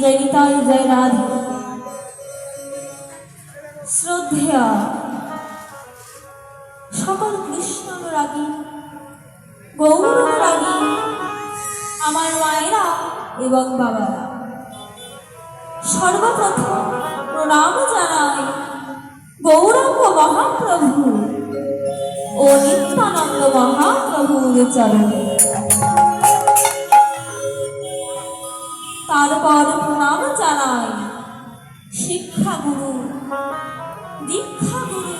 জয় নিতাই জয় রাধে শ্রদ্ধেয়া সকল কৃষ্ণ অনুরাগী গৌর অনুরাগী আমার মায়েরা এবং বাবারা সর্বপ্রথম প্রণাম জানাই গৌরাঙ্গ মহাপ্রভু ও নিত্যানন্দ মহাপ্রভুর চরণে। তারপর প্রণাম জানাই শিক্ষা গুরু দীক্ষা গুরু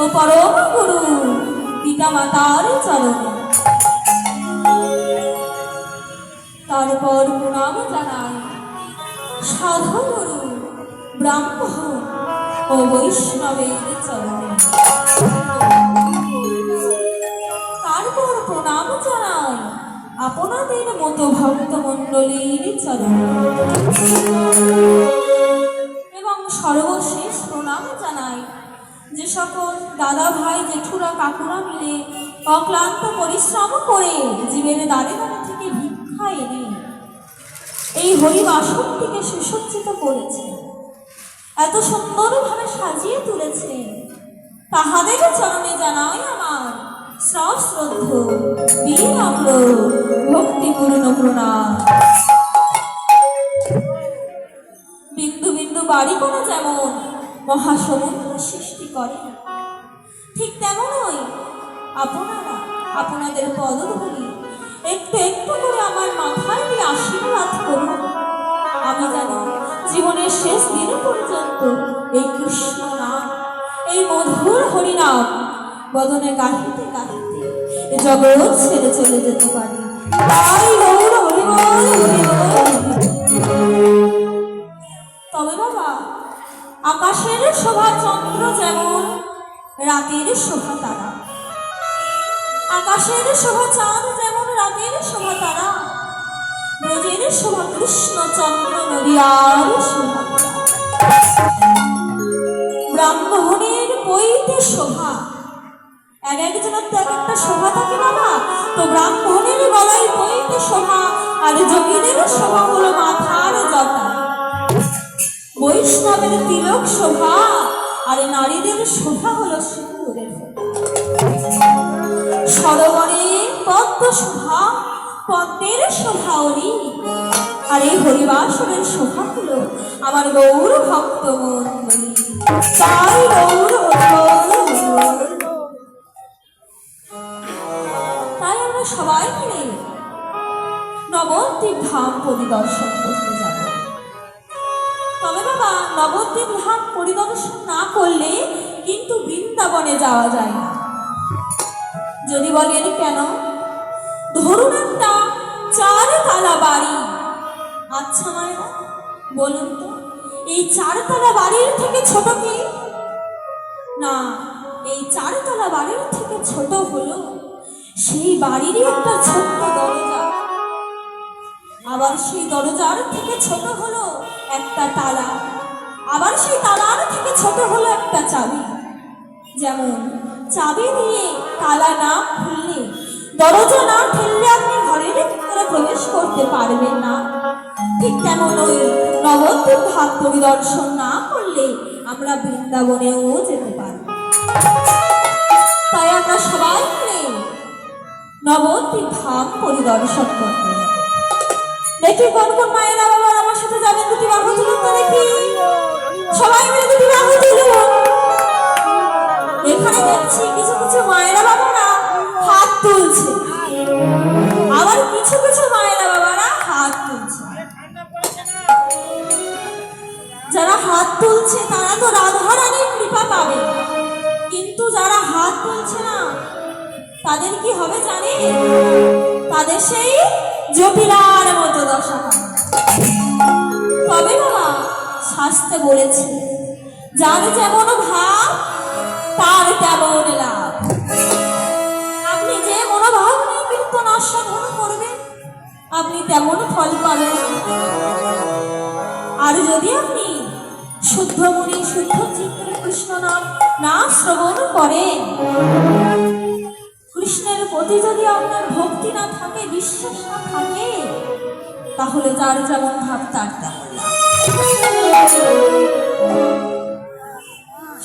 ও পরম গুরু পিতামাতার চরণে। তারপর প্রণাম জানাই সাধু গুরু ব্রাহ্মণ ও বৈষ্ণবের চরণে। আপনাদের মতো ভক্ত মণ্ডলীর চরণে। এবং সর্বশেষ প্রণাম জানাই যে সকল দাদা ভাই, জেঠুরা, কাকুরা মিলে অক্লান্ত পরিশ্রম করে জীবের দাঁড়ে দাঁড়ে থেকে ভিক্ষা এনে এই হরিবাসনটিকে সুসজ্জিত করেছে। এত সুন্দরভাবে সাজিয়ে তুলেছে। তাহাদের চরণে জানাই আমার সশ্রদ্ধ বিনম্র, ভক্তিপূর্ণ প্রণাম। বিন্দু বিন্দু বাড়ি করে যেমন মহাসমুদ্র সৃষ্টি করে ঠিক তেমনই আপনারা আপনাদের পদধূলি একটু একটু করে আমার মাথায় দিয়ে আশীর্বাদ করুন। আমি জানি জীবনের শেষ দিন পর্যন্ত এই কৃষ্ণ নাম, এই মধুর হরিনাম বদনে এ জগৎ ছেড়ে চলে যেতে পারি। তবে বাবা, আকাশের শোভা চন্দ্র যেমন, রাতের শোভা তারা। আকাশের শোভা চাঁদ যেমন, রাতের শোভা তারা। ব্রজের শোভা কৃষ্ণ, চন্দ্র নদিয়ার শোভা ব্রাহ্মণের বইতে শোভা এক একজনের তো এক একটা শোভা থাকে বাবা। তো ব্রাহ্মণের গলায় বইতে শোভা আর যোগীদের শোভা হলো মাথার জটা। বৈষ্ণবের তিলক শোভা আর নারীদের শোভা হলো সিন্দুরের সরোবরে পদ্ম শোভা পদ্মের শোভা অলি। আর এই হরিবাসনের শোভা হলো আমার গৌর ভক্ত মন্ডলী তাই গৌর সবাই মিলে নবদ্বীপ ধাম পরিদর্শন করতে যাব। তবে বাবা, নবদ্বীপ ধাম পরিদর্শন না করলে কিন্তু বৃন্দাবনে যাওয়া যায় না। যদি বলেন কেন? ধরুন একটা চারতলা বাড়ি। আচ্ছা মায়েরা, বলুন তো, এই চারতলা বাড়ির থেকে ছোট কি? না, এই চারতলা বাড়ির থেকে ছোট হলো সেই বাড়িরই একটা ছোট্ট দরজা। আবার সেই দরজার থেকে ছোট হলো একটা তালা। আবার সেই তালার থেকে ছোট হলো একটা চাবি। যেমন, চাবি দিয়ে তালা না খুললে, দরজা না ঠেললে আপনি ঘরের ভিতরে প্রবেশ করতে পারবেন না। ঠিক তেমন ওই নবদ্বীপ ভাগ পরিদর্শন না করলে আমরা বৃন্দাবনেও যেতে পারব। তাই আমরা সবাই মিলে নবদ্বীপ ধাম পরিদর্শন করতে দেখি কোন কোন মায়েরা বাবা আমার সাথে যাবেন, দুটি বাহু তুলুন তো দেখি সবাই মিলে দুটি বাহু তুলুন। এখানে দেখছি কিছু কিছু মায়েরা বাবারা হাত তুলছে। আবার কিছু কিছু মায়েরা বাবারা হাত তুলছে। যারা হাত তুলছে, তারা তো রাধারানীর কৃপা পাবে। তাদের কি হবে জানি তাদের সেই জটিলার মতো দশা তবে বাবা শাস্তে বলেছে, যার যেমন ভাব, তার তেমন লাভ। আপনি যে মনোভাব নিয়ে কীর্তন আস্বাদন করবেন, আপনি তেমন ফল পাবেন। আর যদি আপনি শুদ্ধ মনে শুদ্ধ চিত্রে কৃষ্ণ নাম না শ্রবণ করেন প্রতি যদি আপনার ভক্তি না থাকে, বিশ্বাস না থাকে, তাহলে যার যেমন ভাব, তার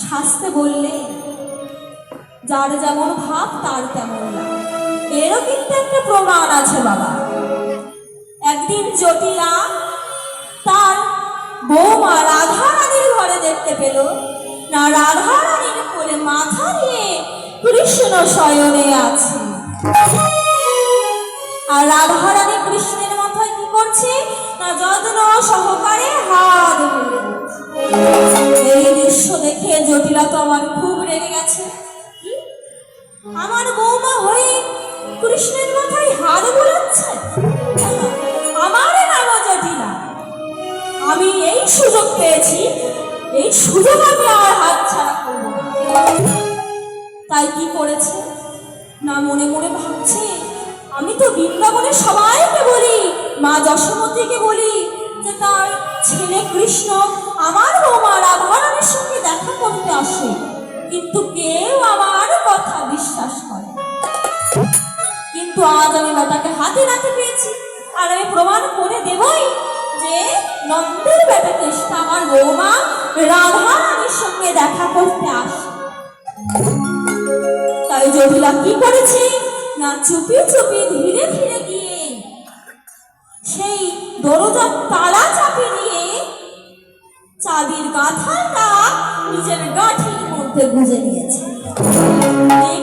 শাস্তে বললে, যার যেমন ভাব, তার তেমন এরও কিন্তু একটা প্রমাণ আছে, বাবা। একদিন জটিলা তার বৌমা রাধা রানীর ঘরে দেখতে পেল। না রাধা রানীর কোলে মাথা দিয়ে কৃষ্ণ শয়নে আছে। আর রাধা রানী কৃষ্ণের মাথায় কি করছে? না যত্ন সহকারে হাত এই দৃশ্য দেখে জটিলা তো আমার খুব রেগে গেছে। আমার বৌমা হয়ে কৃষ্ণের মাথায় হাত বোলাচ্ছে? আমার নাম জটিলা আমি এই সুযোগ পেয়েছি, এই সুযোগ আমি আর হাত ছাড়া করব তাই কি করেছে? না মনে মনে ভাবছে? আমি তো বৃন্দাবনে সবাইকে বলি, মা যশোমতীকে বলি যে তার ছেলে কৃষ্ণ আমার বৌমা রাধারানীর সঙ্গে দেখা করতে আসে। কিন্তু কেউ আমার কথা বিশ্বাস করে কিন্তু আজ আমি বেটাকে হাতে নাতে পেয়েছি, আর আমি প্রমাণ করে দেবই যে নন্দের বেটা কৃষ্ণ আমার বৌমা রাধা রানীর সঙ্গে দেখা করতে আসে। তাই জটিলা কি করেছে? না ধীরে ধীরে গিয়ে সেই তালা নিজের গাঁঠির মধ্যে গুঁজে নিয়েছে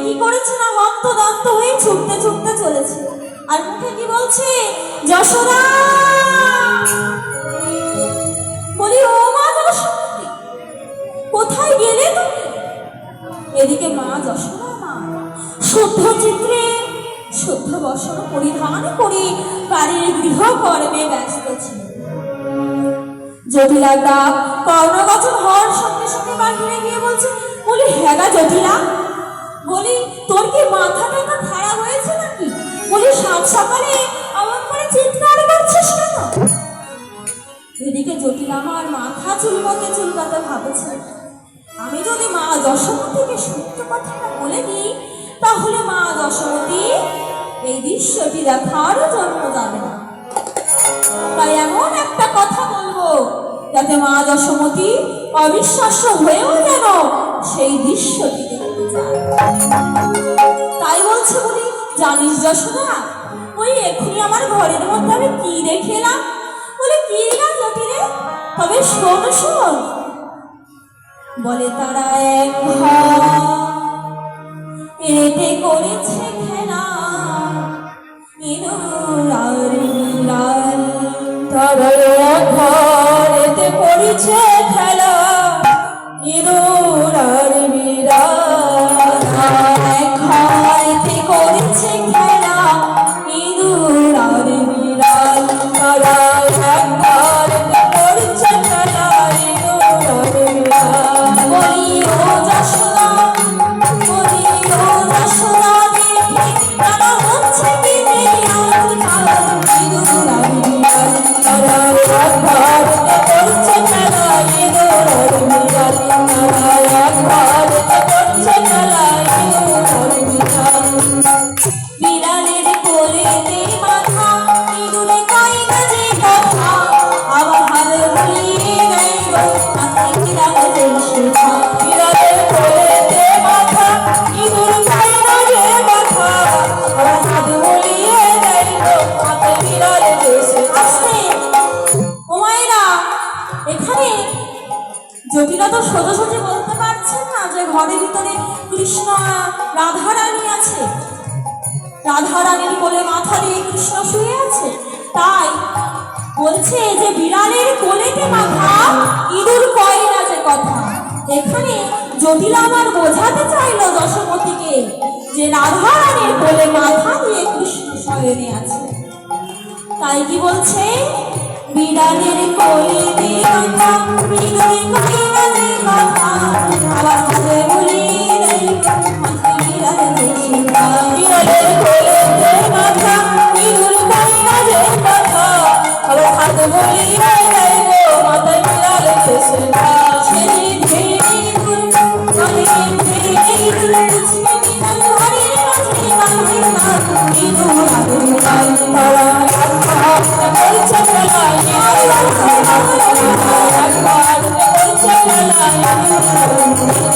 কি করেছে না হয়ে ছুটতে ছুটতে চলেছে? আর মুখে কি বলছে? যশোদা! বলি, ও মা যশোদী, কোথায় গেলে তুমি? এদিকে মা যশোদা শুদ্ধ চিত্রে, শুদ্ধ বসন পরিধান করে বাড়ির গৃহকর্মে ব্যস্ত ছিল জটিলা ডাক কর্ণগঠন হওয়ার সঙ্গে সঙ্গে বাহিরে গিয়ে বলছে, বলি হ্যাঁ জটিলা, বলি, তোর কি মাথা টাকা খারাপ হয়েছে নাকি? বলি, সাত সকালে আমার করে চিৎকার করছিস কেন? এদিকে জটিলা আমার মাথা চুলকাতে চুলকাতে ভাবছে। আমি যদি মা দশমতীকে সত্য কথাটা বলে দিই তাহলে মা দশমতী এই দৃশ্যটি দেখার জন্য যাবে না। তাই এমন একটা কথা বলব, যাতে মা দশমতী অবিশ্বাস্য হয়েও যেন সেই দৃশ্যটি দেখতে তাই বলছে বলি জানিস যশোদা, ওই এক্ষুনি আমার ঘরের মধ্যে আমি কি দেখে এলাম? বলে, কি না জটিলে তবে শোন শোন। বলে, তারা এক ঘর এতে করেছে খেলা। ইনুর আর নীলাল। তারা ঘর এতে করেছে খেলা। ইঁদুর আর জটিলা তো সোজাসুজি বলতে পারছেন না যে ঘরের ভিতরে কৃষ্ণ রাধা রানী আছে। রাধা রানীর কোলে মাথা দিয়ে কৃষ্ণ শুয়ে আছে। তাই বলছে যে বিড়ালের কোলেতে মাথা, ইঁদুর কয় না যে কথা। এখানে জটিলা আমার বোঝাতে চাইলো দশমতীকে যে রাধা রানীর কোলে মাথা দিয়ে কৃষ্ণ শয়নে আছে। তাই কি বলছে? বিড়ালের কলি দিয়ে মাথা বিড়ালের কথা আবার বলি Música